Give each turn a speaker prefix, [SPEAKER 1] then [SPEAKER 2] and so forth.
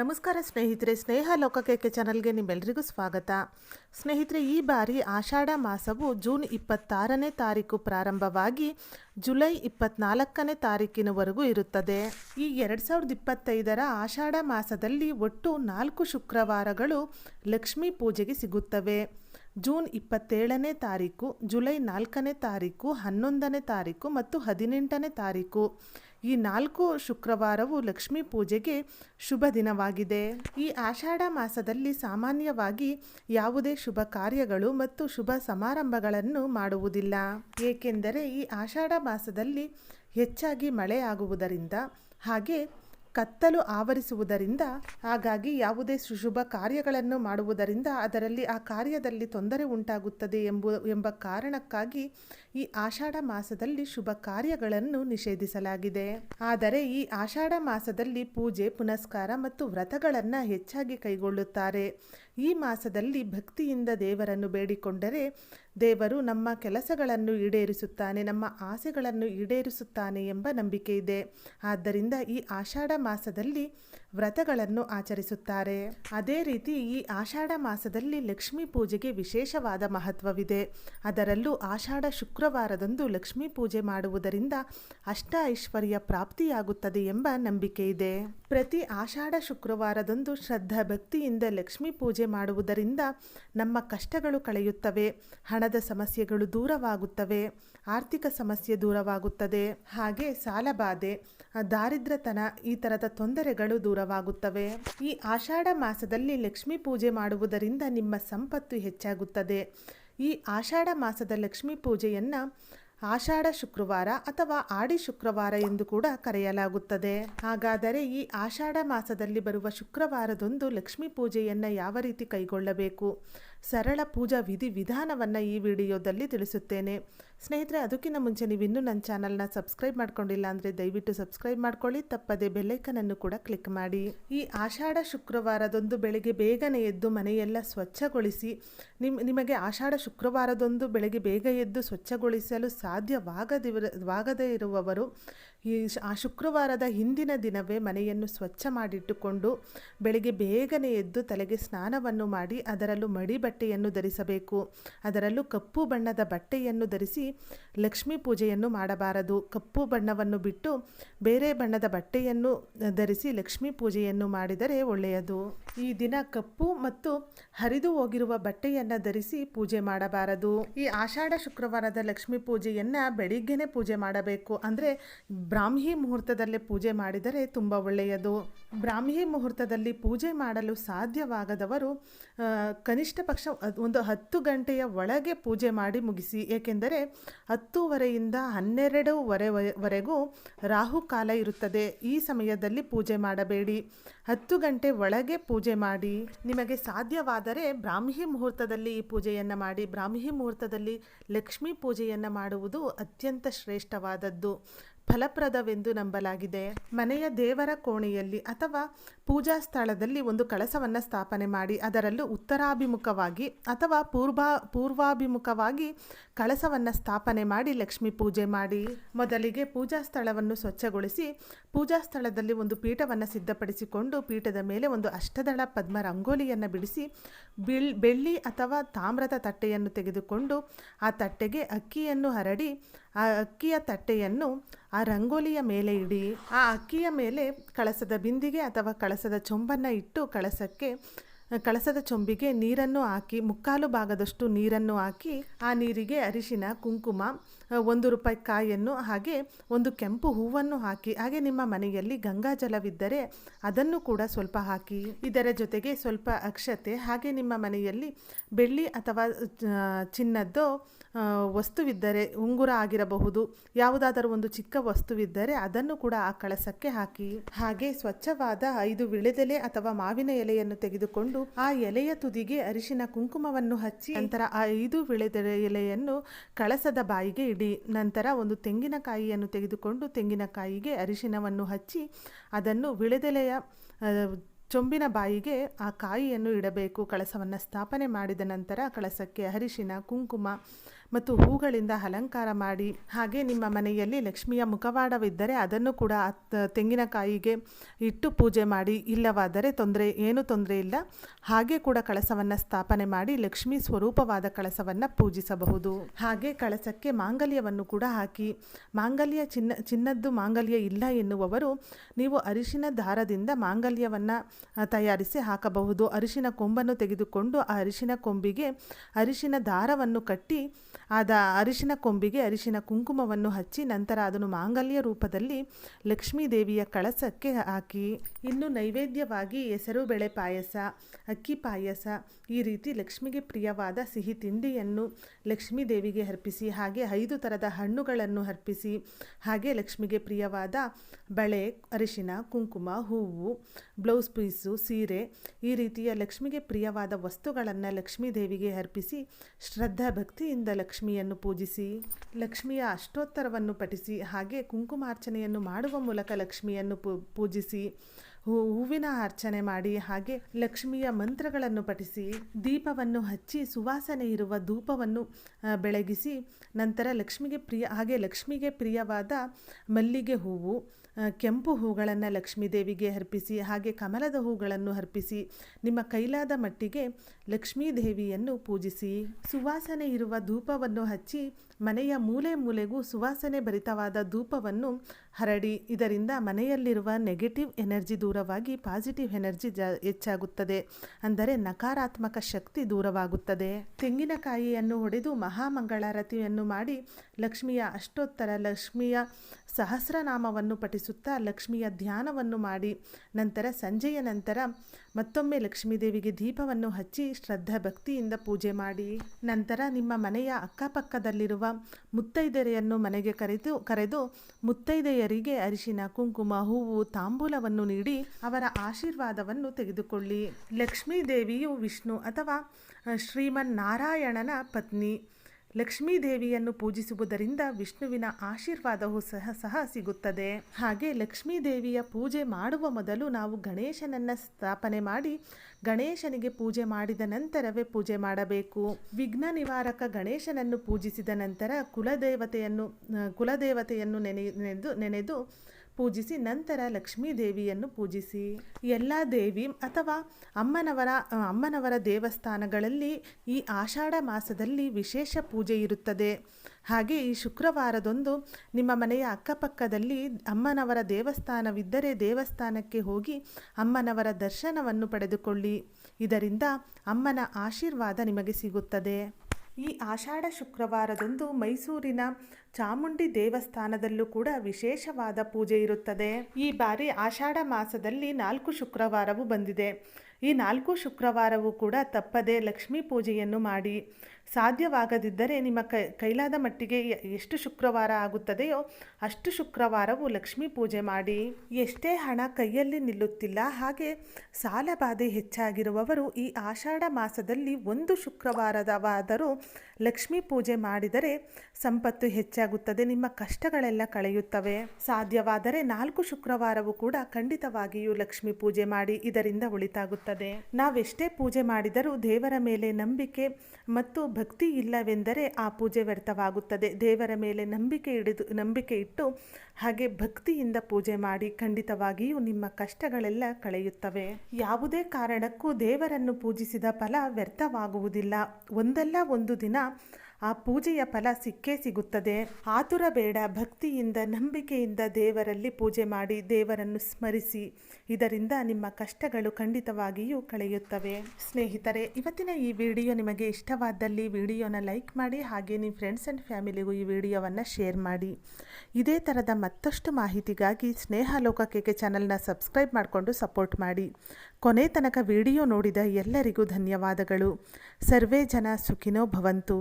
[SPEAKER 1] ನಮಸ್ಕಾರ ಸ್ನೇಹಿತರೆ, ಸ್ನೇಹ ಲೋಕಕೇಕೆ ಚಾನಲ್ಗೆ ನಿಮ್ಮೆಲ್ಲರಿಗೂ ಸ್ವಾಗತ. ಸ್ನೇಹಿತರೆ, ಈ ಬಾರಿ ಆಷಾಢ ಮಾಸವು ಜೂನ್ ಇಪ್ಪತ್ತಾರನೇ ತಾರೀಕು ಪ್ರಾರಂಭವಾಗಿ ಜುಲೈ ಇಪ್ಪತ್ನಾಲ್ಕನೇ ತಾರೀಕಿನವರೆಗೂ ಇರುತ್ತದೆ. ಈ ಎರಡು ಸಾವಿರದ ಇಪ್ಪತ್ತೈದರ ಆಷಾಢ ಮಾಸದಲ್ಲಿ ಒಟ್ಟು ನಾಲ್ಕು ಶುಕ್ರವಾರಗಳು ಲಕ್ಷ್ಮೀ ಪೂಜೆಗೆ ಸಿಗುತ್ತವೆ. ಜೂನ್ ಇಪ್ಪತ್ತೇಳನೇ ತಾರೀಕು, ಜುಲೈ ನಾಲ್ಕನೇ ತಾರೀಕು, ಹನ್ನೊಂದನೇ ತಾರೀಕು ಮತ್ತು ಹದಿನೆಂಟನೇ ತಾರೀಕು. ಈ ನಾಲ್ಕು ಶುಕ್ರವಾರವು ಲಕ್ಷ್ಮೀ ಪೂಜೆಗೆ ಶುಭ ದಿನವಾಗಿದೆ. ಈ ಆಷಾಢ ಮಾಸದಲ್ಲಿ ಸಾಮಾನ್ಯವಾಗಿ ಯಾವುದೇ ಶುಭ ಕಾರ್ಯಗಳು ಮತ್ತು ಶುಭ ಸಮಾರಂಭಗಳನ್ನು ಮಾಡುವುದಿಲ್ಲ. ಏಕೆಂದರೆ ಈ ಆಷಾಢ ಮಾಸದಲ್ಲಿ ಹೆಚ್ಚಾಗಿ ಮಳೆ ಆಗುವುದರಿಂದ ಹಾಗೆ ಕತ್ತಲು ಆವರಿಸುವುದರಿಂದ, ಹಾಗಾಗಿ ಯಾವುದೇ ಸುಶುಭ ಕಾರ್ಯಗಳನ್ನು ಮಾಡುವುದರಿಂದ ಅದರಲ್ಲಿ ಆ ಕಾರ್ಯದಲ್ಲಿ ತೊಂದರೆ ಉಂಟಾಗುತ್ತದೆ ಎಂಬು, ಎಂಬ ಕಾರಣಕ್ಕಾಗಿ ಈ ಆಷಾಢ ಮಾಸದಲ್ಲಿ ಶುಭ ಕಾರ್ಯಗಳನ್ನು ನಿಷೇಧಿಸಲಾಗಿದೆ. ಆದರೆ ಈ ಆಷಾಢ ಮಾಸದಲ್ಲಿ ಪೂಜೆ, ಪುನಸ್ಕಾರ ಮತ್ತು ವ್ರತಗಳನ್ನು ಹೆಚ್ಚಾಗಿ ಕೈಗೊಳ್ಳುತ್ತಾರೆ. ಈ ಮಾಸದಲ್ಲಿ ಭಕ್ತಿಯಿಂದ ದೇವರನ್ನು ಬೇಡಿಕೊಂಡರೆ ದೇವರು ನಮ್ಮ ಕೆಲಸಗಳನ್ನು ಈಡೇರಿಸುತ್ತಾನೆ, ನಮ್ಮ ಆಸೆಗಳನ್ನು ಈಡೇರಿಸುತ್ತಾನೆ ಎಂಬ ನಂಬಿಕೆ ಇದೆ. ಆದ್ದರಿಂದ ಈ ಆಷಾಢ ಮಾಸದಲ್ಲಿ ವ್ರತಗಳನ್ನು ಆಚರಿಸುತ್ತಾರೆ. ಅದೇ ರೀತಿ ಈ ಆಷಾಢ ಮಾಸದಲ್ಲಿ ಲಕ್ಷ್ಮೀ ಪೂಜೆಗೆ ವಿಶೇಷವಾದ ಮಹತ್ವವಿದೆ. ಅದರಲ್ಲೂ ಆಷಾಢ ಶುಕ್ರವಾರದಂದು ಲಕ್ಷ್ಮೀ ಪೂಜೆ ಮಾಡುವುದರಿಂದ ಅಷ್ಟ ಐಶ್ವರ್ಯ ಪ್ರಾಪ್ತಿಯಾಗುತ್ತದೆ ಎಂಬ ನಂಬಿಕೆ ಇದೆ. ಪ್ರತಿ ಆಷಾಢ ಶುಕ್ರವಾರದಂದು ಶ್ರದ್ಧಾ ಭಕ್ತಿಯಿಂದ ಲಕ್ಷ್ಮೀ ಪೂಜೆ ಮಾಡುವುದರಿಂದ ನಮ್ಮ ಕಷ್ಟಗಳು ಕಳೆಯುತ್ತವೆ, ಹಣದ ಸಮಸ್ಯೆಗಳು ದೂರವಾಗುತ್ತವೆ, ಆರ್ಥಿಕ ಸಮಸ್ಯೆ ದೂರವಾಗುತ್ತದೆ. ಹಾಗೆ ಸಾಲಬಾಧೆ ದಾರಿದ್ರತನ ಈ ಥರದ ತೊಂದರೆಗಳು ದೂರವಾಗುತ್ತವೆ. ಈ ಆಷಾಢ ಮಾಸದಲ್ಲಿ ಲಕ್ಷ್ಮೀ ಪೂಜೆ ಮಾಡುವುದರಿಂದ ನಿಮ್ಮ ಸಂಪತ್ತು ಹೆಚ್ಚಾಗುತ್ತದೆ. ಈ ಆಷಾಢ ಮಾಸದ ಲಕ್ಷ್ಮೀ ಪೂಜೆಯನ್ನು ಆಷಾಢ ಶುಕ್ರವಾರ ಅಥವಾ ಆಡಿ ಶುಕ್ರವಾರ ಎಂದು ಕೂಡ ಕರೆಯಲಾಗುತ್ತದೆ. ಹಾಗಾದರೆ ಈ ಆಷಾಢ ಮಾಸದಲ್ಲಿ ಬರುವ ಶುಕ್ರವಾರದೊಂದು ಲಕ್ಷ್ಮೀ ಪೂಜೆಯನ್ನು ಯಾವ ರೀತಿ ಕೈಗೊಳ್ಳಬೇಕು? ಸರಳ ಪೂಜಾ ವಿಧಿ ವಿಧಾನವನ್ನು ಈ ವಿಡಿಯೋದಲ್ಲಿ ತಿಳಿಸುತ್ತೇನೆ. ಸ್ನೇಹಿತರೆ ಅದಕ್ಕಿಂತ ಮುಂಚೆ ನೀವು ಇನ್ನೂ ನನ್ನ ಚಾನಲ್ನ ಸಬ್ಸ್ಕ್ರೈಬ್ ಮಾಡ್ಕೊಂಡಿಲ್ಲ ಅಂದರೆ ದಯವಿಟ್ಟು ಸಬ್ಸ್ಕ್ರೈಬ್ ಮಾಡ್ಕೊಳ್ಳಿ, ತಪ್ಪದೆ ಬೆಲ್ಲೈಕನನ್ನು ಕೂಡ ಕ್ಲಿಕ್ ಮಾಡಿ. ಈ ಆಷಾಢ ಶುಕ್ರವಾರದೊಂದು ಬೆಳಗ್ಗೆ ಬೇಗನೆ ಎದ್ದು ಮನೆಯೆಲ್ಲ ಸ್ವಚ್ಛಗೊಳಿಸಿ, ನಿಮ್, ನಿಮಗೆ ಆಷಾಢ ಶುಕ್ರವಾರದೊಂದು ಬೆಳಗ್ಗೆ ಬೇಗ ಎದ್ದು ಸ್ವಚ್ಛಗೊಳಿಸಲು ಸಾಧ್ಯವಾಗದಿರ ವಾಗದೇ ಇರುವವರು, ಈ ಆ ಶುಕ್ರವಾರದ ಹಿಂದಿನ ದಿನವೇ ಮನೆಯನ್ನು ಸ್ವಚ್ಛ ಮಾಡಿಟ್ಟುಕೊಂಡು ಬೆಳಿಗ್ಗೆ ಬೇಗನೆ ಎದ್ದು ತಲೆಗೆ ಸ್ನಾನವನ್ನು ಮಾಡಿ ಅದರಲ್ಲೂ ಮಡಿ ಬಟ್ಟೆಯನ್ನು ಧರಿಸಬೇಕು. ಅದರಲ್ಲೂ ಕಪ್ಪು ಬಣ್ಣದ ಬಟ್ಟೆಯನ್ನು ಧರಿಸಿ ಲಕ್ಷ್ಮೀ ಪೂಜೆಯನ್ನು ಮಾಡಬಾರದು. ಕಪ್ಪು ಬಣ್ಣವನ್ನು ಬಿಟ್ಟು ಬೇರೆ ಬಣ್ಣದ ಬಟ್ಟೆಯನ್ನು ಧರಿಸಿ ಲಕ್ಷ್ಮೀ ಪೂಜೆಯನ್ನು ಮಾಡಿದರೆ ಒಳ್ಳೆಯದು. ಈ ದಿನ ಕಪ್ಪು ಮತ್ತು ಹರಿದು ಹೋಗಿರುವ ಬಟ್ಟೆಯನ್ನು ಧರಿಸಿ ಪೂಜೆ ಮಾಡಬಾರದು. ಈ ಆಷಾಢ ಶುಕ್ರವಾರದ ಲಕ್ಷ್ಮೀ ಪೂಜೆಯನ್ನು ಬೆಳಿಗ್ಗೆನೆ ಪೂಜೆ ಮಾಡಬೇಕು. ಅಂದರೆ ಬ್ರಾಹ್ಮಿ ಮುಹೂರ್ತದಲ್ಲೇ ಪೂಜೆ ಮಾಡಿದರೆ ತುಂಬ ಒಳ್ಳೆಯದು. ಬ್ರಾಹ್ಮಿ ಮುಹೂರ್ತದಲ್ಲಿ ಪೂಜೆ ಮಾಡಲು ಸಾಧ್ಯವಾಗದವರು ಕನಿಷ್ಠ ಪಕ್ಷ ಅದ್- ಒಂದು ಹತ್ತು ಗಂಟೆಯ ಒಳಗೆ ಪೂಜೆ ಮಾಡಿ ಮುಗಿಸಿ. ಏಕೆಂದರೆ ಹತ್ತೂವರೆಯಿಂದ ಹನ್ನೆರಡೂವರೆ ವರೆಗೂ ರಾಹುಕಾಲ ಇರುತ್ತದೆ. ಈ ಸಮಯದಲ್ಲಿ ಪೂಜೆ ಮಾಡಬೇಡಿ. ಹತ್ತು ಗಂಟೆ ಒಳಗೆ ಪೂಜೆ ಮಾಡಿ. ನಿಮಗೆ ಸಾಧ್ಯವಾದರೆ ಬ್ರಾಹ್ಮಿ ಮುಹೂರ್ತದಲ್ಲಿ ಈ ಪೂಜೆಯನ್ನು ಮಾಡಿ. ಬ್ರಾಹ್ಮಿ ಮುಹೂರ್ತದಲ್ಲಿ ಲಕ್ಷ್ಮೀ ಪೂಜೆಯನ್ನು ಮಾಡುವುದು ಅತ್ಯಂತ ಶ್ರೇಷ್ಠವಾದದ್ದು. ಫಲಪ್ರದವೆಂದು ನಂಬಲಾಗಿದೆ. ಮನೆಯ ದೇವರ ಕೋಣೆಯಲ್ಲಿ ಅಥವಾ ಪೂಜಾ ಸ್ಥಳದಲ್ಲಿ ಒಂದು ಕಳಸವನ್ನು ಸ್ಥಾಪನೆ ಮಾಡಿ, ಅದರಲ್ಲೂ ಉತ್ತರಾಭಿಮುಖವಾಗಿ ಅಥವಾ ಪೂರ್ವ ಪೂರ್ವಾಭಿಮುಖವಾಗಿ ಕಳಸವನ್ನು ಸ್ಥಾಪನೆ ಮಾಡಿ ಲಕ್ಷ್ಮಿ ಪೂಜೆ ಮಾಡಿ. ಮೊದಲಿಗೆ ಪೂಜಾ ಸ್ಥಳವನ್ನು ಸ್ವಚ್ಛಗೊಳಿಸಿ, ಪೂಜಾ ಸ್ಥಳದಲ್ಲಿ ಒಂದು ಪೀಠವನ್ನು ಸಿದ್ಧಪಡಿಸಿಕೊಂಡು, ಪೀಠದ ಮೇಲೆ ಒಂದು ಅಷ್ಟದಳ ಪದ್ಮ ರಂಗೋಲಿಯನ್ನು ಬಿಡಿಸಿ, ಬಿಳ್, ಬೆಳ್ಳಿ ಅಥವಾ ತಾಮ್ರದ ತಟ್ಟೆಯನ್ನು ತೆಗೆದುಕೊಂಡು, ಆ ತಟ್ಟೆಗೆ ಅಕ್ಕಿಯನ್ನು ಹರಡಿ, ಆ ಅಕ್ಕಿಯ ತಟ್ಟೆಯನ್ನು ಆ ರಂಗೋಲಿಯ ಮೇಲೆ ಇಡಿ. ಆ ಅಕ್ಕಿಯ ಮೇಲೆ ಕಳಸದ ಬಿಂದಿಗೆ ಅಥವಾ ಕಳಸದ ಚೊಂಬನ್ನು ಇಟ್ಟು ಕಳಸಕ್ಕೆ, ಕಳಸದ ಚೊಂಬಿಗೆ ನೀರನ್ನು ಹಾಕಿ, ಮುಕ್ಕಾಲು ಭಾಗದಷ್ಟು ನೀರನ್ನು ಹಾಕಿ, ಆ ನೀರಿಗೆ ಅರಿಶಿನ, ಕುಂಕುಮ ಒಂದು ರೂಪಾಯಿ ಕಾಯನ್ನು ಹಾಗೆ ಒಂದು ಕೆಂಪು ಹೂವನ್ನು ಹಾಕಿ, ಹಾಗೆ ನಿಮ್ಮ ಮನೆಯಲ್ಲಿ ಗಂಗಾ ಜಲವಿದ್ದರೆ ಅದನ್ನು ಕೂಡ ಸ್ವಲ್ಪ ಹಾಕಿ. ಇದರ ಜೊತೆಗೆ ಸ್ವಲ್ಪ ಅಕ್ಷತೆ, ಹಾಗೆ ನಿಮ್ಮ ಮನೆಯಲ್ಲಿ ಬೆಳ್ಳಿ ಅಥವಾ ಚಿನ್ನದ್ದು ವಸ್ತುವಿದ್ದರೆ ಉಂಗುರ ಆಗಿರಬಹುದು. ಯಾವುದಾದರೂ ಒಂದು ಚಿಕ್ಕ ವಸ್ತುವಿದ್ದರೆ ಅದನ್ನು ಕೂಡ ಆ ಕಳಸಕ್ಕೆ ಹಾಕಿ, ಹಾಗೆ ಸ್ವಚ್ಛವಾದ ಐದು ವಿಳೆದೆಲೆ ಅಥವಾ ಮಾವಿನ ಎಲೆಯನ್ನು ತೆಗೆದುಕೊಂಡು ಆ ಎಲೆಯ ತುದಿಗೆ ಅರಿಶಿನ ಕುಂಕುಮವನ್ನು ಹಚ್ಚಿ, ನಂತರ ಆ ಐದು ವಿಳೆದೆಲೆ ಎಲೆಯನ್ನು ಕಳಸದ ಬಾಯಿಗೆ ಇಡಿ, ನಂತರ ಒಂದು ತೆಂಗಿನಕಾಯಿಯನ್ನು ತೆಗೆದುಕೊಂಡು ತೆಂಗಿನಕಾಯಿಗೆ ಅರಿಶಿನವನ್ನು ಹಚ್ಚಿ, ಅದನ್ನು ವಿಳೆದೆಲೆಯ ಚೊಂಬಿನ ಬಾಯಿಗೆ ಆ ಕಾಯಿಯನ್ನು ಇಡಬೇಕು. ಕಳಸವನ್ನು ಸ್ಥಾಪನೆ ಮಾಡಿದ ನಂತರ ಕಳಸಕ್ಕೆ ಅರಿಶಿನ, ಕುಂಕುಮ ಮತ್ತು ಹೂಗಳಿಂದ ಅಲಂಕಾರ ಮಾಡಿ, ಹಾಗೆ ನಿಮ್ಮ ಮನೆಯಲ್ಲಿ ಲಕ್ಷ್ಮಿಯ ಮುಖವಾಡವಿದ್ದರೆ ಅದನ್ನು ಕೂಡ ತೆಂಗಿನಕಾಯಿಗೆ ಇಟ್ಟು ಪೂಜೆ ಮಾಡಿ, ಇಲ್ಲವಾದರೆ ತೊಂದರೆ, ಏನು ತೊಂದರೆ ಇಲ್ಲ. ಹಾಗೆ ಕೂಡ ಕಳಸವನ್ನು ಸ್ಥಾಪನೆ ಮಾಡಿ ಲಕ್ಷ್ಮಿ ಸ್ವರೂಪವಾದ ಕಳಸವನ್ನು ಪೂಜಿಸಬಹುದು. ಹಾಗೆ ಕಳಸಕ್ಕೆ ಮಾಂಗಲ್ಯವನ್ನು ಕೂಡ ಹಾಕಿ, ಮಾಂಗಲ್ಯ ಚಿನ್ನ, ಚಿನ್ನದ್ದು ಮಾಂಗಲ್ಯ ಇಲ್ಲ ಎನ್ನುವವರು ನೀವು ಅರಿಶಿನ ದಾರದಿಂದ ಮಾಂಗಲ್ಯವನ್ನು ತಯಾರಿಸಿ ಹಾಕಬಹುದು. ಅರಿಶಿನ ಕೊಂಬನ್ನು ತೆಗೆದುಕೊಂಡು ಆ ಅರಿಶಿನ ಕೊಂಬಿಗೆ ಅರಿಶಿನ ದಾರವನ್ನು ಕಟ್ಟಿ ಆದ ಅರಿಶಿನ ಕೊಂಬಿಗೆ ಅರಿಶಿನ ಕುಂಕುಮವನ್ನು ಹಚ್ಚಿ ನಂತರ ಅದನ್ನು ಮಾಂಗಲ್ಯ ರೂಪದಲ್ಲಿ ಲಕ್ಷ್ಮೀ ದೇವಿಯ ಕಳಸಕ್ಕೆ ಹಾಕಿ. ಇನ್ನು ನೈವೇದ್ಯವಾಗಿ ಹೆಸರು ಬೇಳೆ ಪಾಯಸ, ಅಕ್ಕಿ ಪಾಯಸ, ಈ ರೀತಿ ಲಕ್ಷ್ಮಿಗೆ ಪ್ರಿಯವಾದ ಸಿಹಿ ತಿಂಡಿಯನ್ನು ಲಕ್ಷ್ಮೀ ದೇವಿಗೆ ಅರ್ಪಿಸಿ, ಹಾಗೆ ಐದು ಥರದ ಹಣ್ಣುಗಳನ್ನು ಅರ್ಪಿಸಿ, ಹಾಗೆ ಲಕ್ಷ್ಮಿಗೆ ಪ್ರಿಯವಾದ ಬಳೆ, ಅರಿಶಿನ, ಕುಂಕುಮ, ಹೂವು, ಬ್ಲೌಸ್ ಪೀಸು, ಸೀರೆ, ಈ ರೀತಿಯ ಲಕ್ಷ್ಮಿಗೆ ಪ್ರಿಯವಾದ ವಸ್ತುಗಳನ್ನು ಲಕ್ಷ್ಮೀ ದೇವಿಗೆ ಅರ್ಪಿಸಿ ಶ್ರದ್ಧಾ ಭಕ್ತಿಯಿಂದ ಲಕ್ಷ್ಮಿಯನ್ನು ಪೂಜಿಸಿ ಲಕ್ಷ್ಮಿಯ ಅಷ್ಟೋತ್ತರವನ್ನು ಪಠಿಸಿ ಹಾಗೆ ಕುಂಕುಮಾರ್ಚನೆಯನ್ನು ಮಾಡುವ ಮೂಲಕ ಲಕ್ಷ್ಮಿಯನ್ನು ಪೂಜಿಸಿ ಹೂವಿನ ಅರ್ಚನೆ ಮಾಡಿ ಹಾಗೆ ಲಕ್ಷ್ಮಿಯ ಮಂತ್ರಗಳನ್ನು ಪಠಿಸಿ, ದೀಪವನ್ನು ಹಚ್ಚಿ, ಸುವಾಸನೆ ಇರುವ ಧೂಪವನ್ನು ಬೆಳಗಿಸಿ, ನಂತರ ಲಕ್ಷ್ಮಿಗೆ ಪ್ರಿಯ, ಹಾಗೆ ಲಕ್ಷ್ಮಿಗೆ ಪ್ರಿಯವಾದ ಮಲ್ಲಿಗೆ ಹೂವು ಕೆಂಪು ಹೂಗಳನ್ನು ಲಕ್ಷ್ಮೀ ದೇವಿಗೆ ಅರ್ಪಿಸಿ, ಹಾಗೆ ಕಮಲದ ಹೂಗಳನ್ನು ಅರ್ಪಿಸಿ, ನಿಮ್ಮ ಕೈಲಾದ ಮಟ್ಟಿಗೆ ಲಕ್ಷ್ಮೀ ದೇವಿಯನ್ನು ಪೂಜಿಸಿ, ಸುವಾಸನೆ ಇರುವ ಧೂಪವನ್ನು ಹಚ್ಚಿ ಮನೆಯ ಮೂಲೆ ಮೂಲೆಗೂ ಸುವಾಸನೆ ಭರಿತವಾದ ಧೂಪವನ್ನು ಹರಡಿ, ಇದರಿಂದ ಮನೆಯಲ್ಲಿರುವ ನೆಗೆಟಿವ್ ಎನರ್ಜಿ ದೂರವಾಗಿ ಪಾಸಿಟಿವ್ ಎನರ್ಜಿ ಜ ಹೆಚ್ಚಾಗುತ್ತದೆ. ಅಂದರೆ ನಕಾರಾತ್ಮಕ ಶಕ್ತಿ ದೂರವಾಗುತ್ತದೆ. ತೆಂಗಿನಕಾಯಿಯನ್ನು ಹೊಡೆದು ಮಹಾಮಂಗಳಾರತಿಯನ್ನು ಮಾಡಿ ಲಕ್ಷ್ಮಿಯ ಅಷ್ಟೋತ್ತರ ಲಕ್ಷ್ಮಿಯ ಸಹಸ್ರನಾಮವನ್ನು ಪಠಿಸುತ್ತಾ ಲಕ್ಷ್ಮಿಯ ಧ್ಯಾನವನ್ನು ಮಾಡಿ, ನಂತರ ಸಂಜೆಯ ನಂತರ ಮತ್ತೊಮ್ಮೆ ಲಕ್ಷ್ಮೀದೇವಿಗೆ ದೀಪವನ್ನು ಹಚ್ಚಿ ಶ್ರದ್ಧಾ ಭಕ್ತಿಯಿಂದ ಪೂಜೆ ಮಾಡಿ. ನಂತರ ನಿಮ್ಮ ಮನೆಯ ಅಕ್ಕಪಕ್ಕದಲ್ಲಿರುವ ಮುತ್ತೈದೆಯರನ್ನು ಮನೆಗೆ ಕರೆದು ಕರೆದು ಮುತ್ತೈದೆಯರಿಗೆ ಅರಿಶಿನ, ಕುಂಕುಮ, ಹೂವು, ತಾಂಬೂಲವನ್ನು ನೀಡಿ ಅವರ ಆಶೀರ್ವಾದವನ್ನು ತೆಗೆದುಕೊಳ್ಳಿ. ಲಕ್ಷ್ಮೀ ದೇವಿಯು ವಿಷ್ಣು ಅಥವಾ ಶ್ರೀಮನ್ ನಾರಾಯಣನ ಪತ್ನಿ. ಲಕ್ಷ್ಮೀ ದೇವಿಯನ್ನು ಪೂಜಿಸುವುದರಿಂದ ವಿಷ್ಣುವಿನ ಆಶೀರ್ವಾದವು ಸಹ ಸಹ ಸಿಗುತ್ತದೆ. ಹಾಗೆ ಲಕ್ಷ್ಮೀ ದೇವಿಯ ಪೂಜೆ ಮಾಡುವ ಮೊದಲು ನಾವು ಗಣೇಶನನ್ನು ಸ್ಥಾಪನೆ ಮಾಡಿ, ಗಣೇಶನಿಗೆ ಪೂಜೆ ಮಾಡಿದ ನಂತರವೇ ಪೂಜೆ ಮಾಡಬೇಕು. ವಿಘ್ನ ನಿವಾರಕ ಗಣೇಶನನ್ನು ಪೂಜಿಸಿದ ನಂತರ ಕುಲದೇವತೆಯನ್ನು ಕುಲದೇವತೆಯನ್ನು ನೆನೆ, ನೆನೆದು ನೆನೆದು ಪೂಜಿಸಿ ನಂತರ ಲಕ್ಷ್ಮೀ ದೇವಿಯನ್ನು ಪೂಜಿಸಿ. ಎಲ್ಲ ದೇವಿ ಅಥವಾ ಅಮ್ಮನವರ ಅಮ್ಮನವರ ದೇವಸ್ಥಾನಗಳಲ್ಲಿ ಈ ಆಷಾಢ ಮಾಸದಲ್ಲಿ ವಿಶೇಷ ಪೂಜೆ ಇರುತ್ತದೆ. ಹಾಗೆ ಈ ಶುಕ್ರವಾರದೊಂದು ನಿಮ್ಮ ಮನೆಯ ಅಕ್ಕಪಕ್ಕದಲ್ಲಿ ಅಮ್ಮನವರ ದೇವಸ್ಥಾನವಿದ್ದರೆ ದೇವಸ್ಥಾನಕ್ಕೆ ಹೋಗಿ ಅಮ್ಮನವರ ದರ್ಶನವನ್ನು ಪಡೆದುಕೊಳ್ಳಿ. ಇದರಿಂದ ಅಮ್ಮನ ಆಶೀರ್ವಾದ ನಿಮಗೆ ಸಿಗುತ್ತದೆ. ಈ ಆಷಾಢ ಶುಕ್ರವಾರದಂದು ಮೈಸೂರಿನ ಚಾಮುಂಡಿ ದೇವಸ್ಥಾನದಲ್ಲೂ ಕೂಡ ವಿಶೇಷವಾದ ಪೂಜೆ ಇರುತ್ತದೆ. ಈ ಬಾರಿ ಆಷಾಢ ಮಾಸದಲ್ಲಿ ನಾಲ್ಕು ಶುಕ್ರವಾರವು ಬಂದಿದೆ. ಈ ನಾಲ್ಕು ಶುಕ್ರವಾರವೂ ಕೂಡ ತಪ್ಪದೆ ಲಕ್ಷ್ಮೀ ಪೂಜೆಯನ್ನು ಮಾಡಿ. ಸಾಧ್ಯವಾಗದಿದ್ದರೆ ನಿಮ್ಮ ಕೈ, ಕೈಲಾದ ಮಟ್ಟಿಗೆ ಎಷ್ಟು ಶುಕ್ರವಾರ ಆಗುತ್ತದೆಯೋ ಅಷ್ಟು ಶುಕ್ರವಾರವು ಲಕ್ಷ್ಮೀ ಪೂಜೆ ಮಾಡಿ. ಎಷ್ಟೇ ಹಣ ಕೈಯಲ್ಲಿ ನಿಲ್ಲುತ್ತಿಲ್ಲ, ಹಾಗೆ ಸಾಲ ಬಾಧೆ ಹೆಚ್ಚಾಗಿರುವವರು ಈ ಆಷಾಢ ಮಾಸದಲ್ಲಿ ಒಂದು ಶುಕ್ರವಾರದವಾದರೂ ಲಕ್ಷ್ಮೀ ಪೂಜೆ ಮಾಡಿದರೆ ಸಂಪತ್ತು ಹೆಚ್ಚಾಗುತ್ತದೆ, ನಿಮ್ಮ ಕಷ್ಟಗಳೆಲ್ಲ ಕಳೆಯುತ್ತವೆ. ಸಾಧ್ಯವಾದರೆ ನಾಲ್ಕು ಶುಕ್ರವಾರವೂ ಕೂಡ ಖಂಡಿತವಾಗಿಯೂ ಲಕ್ಷ್ಮೀ ಪೂಜೆ ಮಾಡಿ, ಇದರಿಂದ ಉಳಿತಾಗುತ್ತದೆ. ನಾವೆಷ್ಟೇ ಪೂಜೆ ಮಾಡಿದರೂ ದೇವರ ಮೇಲೆ ನಂಬಿಕೆ ಮತ್ತು ಭಕ್ತಿ ಇಲ್ಲವೆಂದರೆ ಆ ಪೂಜೆ ವ್ಯರ್ಥವಾಗುತ್ತದೆ. ದೇವರ ಮೇಲೆ ನಂಬಿಕೆ ಹಿಡಿದು, ನಂಬಿಕೆ ಇಟ್ಟು ಹಾಗೆ ಭಕ್ತಿಯಿಂದ ಪೂಜೆ ಮಾಡಿ ಖಂಡಿತವಾಗಿಯೂ ನಿಮ್ಮ ಕಷ್ಟಗಳೆಲ್ಲ ಕಳೆಯುತ್ತವೆ. ಯಾವುದೇ ಕಾರಣಕ್ಕೂ ದೇವರನ್ನು ಪೂಜಿಸಿದ ಫಲ ವ್ಯರ್ಥವಾಗುವುದಿಲ್ಲ. ಒಂದಲ್ಲ ಒಂದು ದಿನ ಆ ಪೂಜೆಯ ಫಲ ಸಿಕ್ಕೇ ಸಿಗುತ್ತದೆ. ಆತುರ ಬೇಡ. ಭಕ್ತಿಯಿಂದ, ನಂಬಿಕೆಯಿಂದ ದೇವರಲ್ಲಿ ಪೂಜೆ ಮಾಡಿ ದೇವರನ್ನು ಸ್ಮರಿಸಿ. ಇದರಿಂದ ನಿಮ್ಮ ಕಷ್ಟಗಳು ಖಂಡಿತವಾಗಿಯೂ ಕಳೆಯುತ್ತವೆ. ಸ್ನೇಹಿತರೆ, ಇವತ್ತಿನ ಈ ವಿಡಿಯೋ ನಿಮಗೆ ಇಷ್ಟವಾದಲ್ಲಿ ವಿಡಿಯೋನ ಲೈಕ್ ಮಾಡಿ, ಹಾಗೆ ನಿಮ್ಮ ಫ್ರೆಂಡ್ಸ್ ಆ್ಯಂಡ್ ಫ್ಯಾಮಿಲಿಗೂ ಈ ವಿಡಿಯೋವನ್ನು ಶೇರ್ ಮಾಡಿ. ಇದೇ ಥರದ ಮತ್ತಷ್ಟು ಮಾಹಿತಿಗಾಗಿ ಸ್ನೇಹ ಲೋಕ ಕೆಕೆ ಚಾನಲ್ನ ಸಬ್ಸ್ಕ್ರೈಬ್ ಮಾಡಿಕೊಂಡು ಸಪೋರ್ಟ್ ಮಾಡಿ. ಕೊನೆ ತನಕ ವಿಡಿಯೋ ನೋಡಿದ ಎಲ್ಲರಿಗೂ ಧನ್ಯವಾದಗಳು. ಸರ್ವೇ ಜನ ಸುಖಿನೋ ಭವಂತು.